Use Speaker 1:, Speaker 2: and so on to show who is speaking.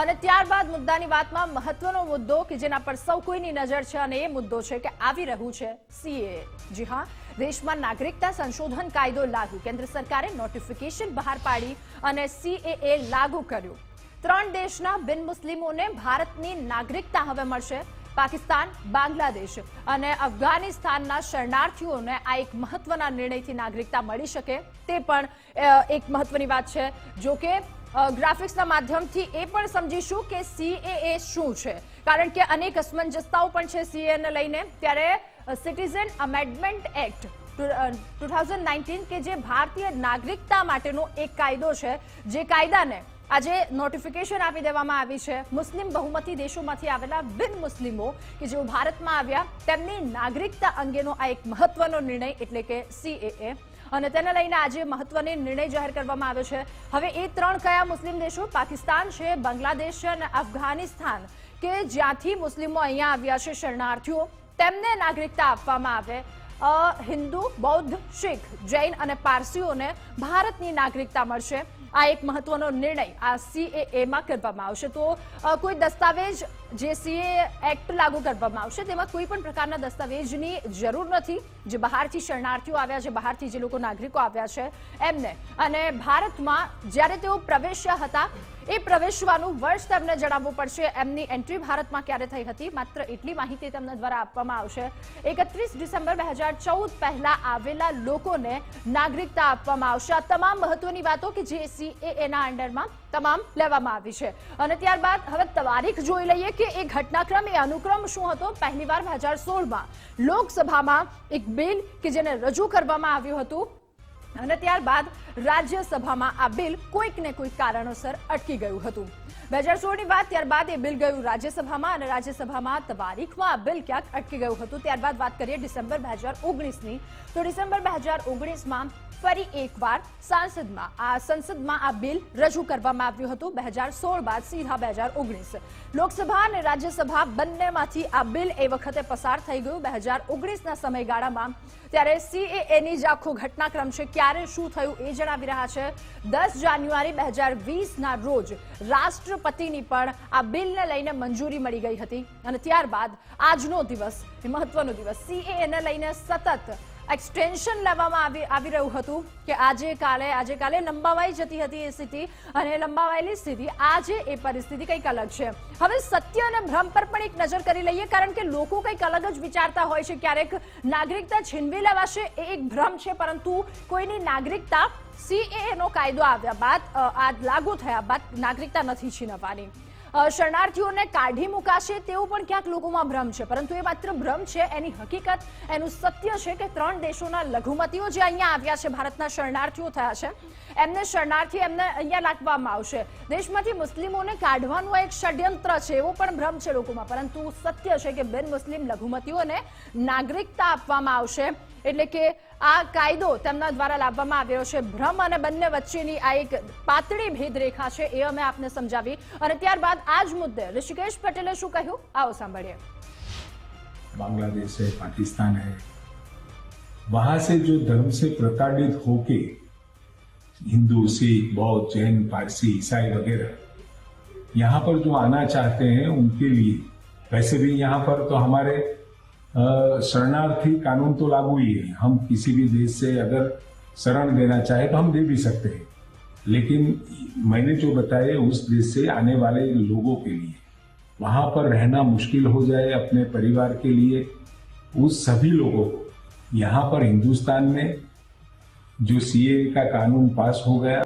Speaker 1: અને ત્યારબાદ મુદ્દાની વાતમાં મહત્વનો મુદ્દો કે જેના પર સૌ કોઈની નજર છે અને એ મુદ્દો છે કે આવી રહ્યું છે સીએ. જી હા, દેશમાં નાગરિકતા સંશોધન કાયદો લાગુ. કેન્દ્ર સરકારે નોટિફિકેશન બહાર પાડી અને સીએએ લાગુ કર્યું. ત્રણ દેશના બિન મુસ્લિમોને ભારતની નાગરિકતા હવે મળશે. પાકિસ્તાન, બાંગ્લાદેશ અને અફઘાનિસ્તાનના શરણાર્થીઓને આ એક મહત્વના નિર્ણયથી નાગરિકતા મળી શકે. તે પણ એક મહત્વની વાત છે. જો કે ગ્રાફિક્સના માધ્યમથી એ પણ સમજીશું કે સીએએ શું છે. કારણ કે અનેક અસમંજસતાઓ પણ છે સીએને લઈને. ત્યારે citizen amendment act two thousand nineteen કે જે ભારતીય નાગરિકતા માટેનો એક કાયદો છે, જે કાયદાને આજે નોટિફિકેશન આપી દેવામાં આવી છે. મુસ્લિમ બહુમતી દેશોમાંથી આવેલા બિન મુસ્લિમો કે જેઓ ભારતમાં આવ્યા, તેમની નાગરિકતા અંગેનો આ એક મહત્વનો નિર્ણય એટલે કે સીએએ અને તેને લઈને આજે મહત્વની નિર્ણય જાહેર કરવામાં આવ્યો છે. હવે એ ત્રણ કયા મુસ્લિમ દેશો? પાકિસ્તાન છે, બાંગ્લાદેશ છે અને અફઘાનિસ્તાન. કે જ્યાંથી મુસ્લિમો અહીંયા આવ્યા છે, શરણાર્થીઓ. તેમને નાગરિકતા આપવામાં આવે. હિન્દુ, બૌદ્ધ, શીખ, જૈન અને પારસીઓને ભારતની નાગરિકતા મળશે. આ એક મહત્વનો નિર્ણય આ સીએએમાં કરવામાં આવશે. તો કોઈ દસ્તાવેજ જે સીએ એક્ટ લાગુ કરવામાં આવશે, તેમાં કોઈ પણ પ્રકારના દસ્તાવેજની જરૂર નથી. જે બહારથી શરણાર્થીઓ આવ્યા છે, બહારથી જે લોકો નાગરિકો આવ્યા છે એમને. અને ભારતમાં જ્યારે તેઓ પ્રવેશ્યા હતા એ પ્રવેશવાનું વર્ષ તેમને જણાવવું પડશે. એમની એન્ટ્રી ભારતમાં ક્યારે થઈ હતી? માત્ર એટલી માહિતી તેમના દ્વારા આપવામાં આવશે. એકત્રીસ ડિસેમ્બર બે હજાર ચૌદ પહેલા આવેલા લોકોને નાગરિકતા આપવામાં આવશે. આ તમામ મહત્વની વાતો કે જે સીએએના અંડરમાં તમામ લેવામાં આવી છે. અને ત્યારબાદ હવે તારીખ જોઈ લઈએ કે એ ઘટનાક્રમ, એ અનુક્રમ શું હતો? પહેલીવાર બે હજાર સોળમાં લોકસભામાં એક બિલ કે જેને રજૂ કરવામાં આવ્યું હતું અને ત્યારબાદ રાજ્યસભામાં આ બિલ કોઈક ને કોઈક કારણોસર અટકી ગયું હતું. બે હજાર સોળની વાત ત્યારબાદ એ બિલ ગયું રાજ્યસભામાં અને રાજ્યસભામાં તારીખમાં આ બિલ ક્યાંક અટકી ગયું હતું. ત્યારબાદ વાત કરીએ ડિસેમ્બર બે હજાર ઓગણીસની. તો ડિસેમ્બર બે હજાર ઓગણીસમાં ફરી એકવાર સાંસદમાં, આ સંસદમાં આ બિલ રજૂ કરવામાં આવ્યું હતું. બે હજાર સોળ બાદ સીધા બે હજાર ઓગણીસ. લોકસભા અને રાજ્યસભા બંનેમાંથી આ બિલ એ વખતે પસાર થઈ ગયું. બે હજાર ઓગણીસના સમયગાળામાં ત્યારે સીએએની જ આખો ઘટનાક્રમ છે. ક્યારે શું થયું એ જણાવી રહ્યા છે. દસ જાન્યુઆરી બે હજાર વીસના રોજ રાષ્ટ્રપતિની પણ આ બિલને લઈને મંજૂરી મળી ગઈ હતી. અને ત્યારબાદ આજનો દિવસ મહત્વનો દિવસ સીએએને લઈને સતત એક્સટેન્શન લેવામાં આવી રહ્યું હતું કે આજે કાલે આજે કાલે લંબાવાઈ જતી હતી એ સ્થિતિ અને લંબાવાયેલી સ્થિતિ આજે એ પરિસ્થિતિ કંઈક અલગ છે. હવે સત્ય અને ભ્રમ પર પણ એક નજર કરી લઈએ કારણ કે લોકો કંઈક અલગ જ વિચારતા હોય છે. ક્યારેક નાગરિકતા છીનવી લેવાશે એ એક ભ્રમ છે, પરંતુ કોઈની નાગરિકતા સીએએનો કાયદો આવ્યા બાદ આ લાગુ થયા બાદ નાગરિકતા નથી છીનવવાની. શરણાર્થીઓને કાઢી મુકાશે તેવું પણ ક્યાંક લોકોમાં ભ્રમ છે. પરંતુ એ માત્ર ભ્રમ છે, એની હકીકત, એનું સત્ય છે કે ત્રણ દેશોના લઘુમતીઓ જે અહીંયા આવ્યા છે, ભારતના શરણાર્થીઓ થયા છે, એમને શરણાર્થી એમને અહીંયા લાગવામાં આવશે. દેશમાંથી મુસ્લિમોને કાઢવાનું એક ષડયંત્ર છે, એવો પણ ભ્રમ છે લોકોમાં. પરંતુ સત્ય છે કે બિન મુસ્લિમ લઘુમતીઓને નાગરિકતા આપવામાં આવશે. એટલે કે આ કાયદો તેમના દ્વારા લાવવામાં આવ્યો છે ભ્રમ અને બંને વચ્ચેની આ એક પાતળી ભેદરેખા છે એ અમે આપને સમજાવી અને ત્યારબાદ આ જ મુદ્દે ઋષિકેશ પટેલે શું કહ્યું આવો સાંભળીએ
Speaker 2: बांग्लादेश है पाकिस्तान है वहां से जो धर्म से प्रताड़ित होके हिंदू सिख बौद्ध जैन पारसी ईसाई वगैरह यहाँ पर जो आना चाहते हैं उनके लिए वैसे भी यहाँ पर तो हमारे अ, शरणार्थी कानून तो लागू ही है। हम किसी भी देश से अगर शरण देना चाहे तो हम दे भी सकते हैं। लेकिन मैंने जो बताया उस देश से आने वाले लोगों के लिए, वहाँ पर रहना मुश्किल हो जाए अपने परिवार के लिए, उस सभी लोगों को, यहाँ पर हिंदुस्तान में जो सीए का कानून पास हो गया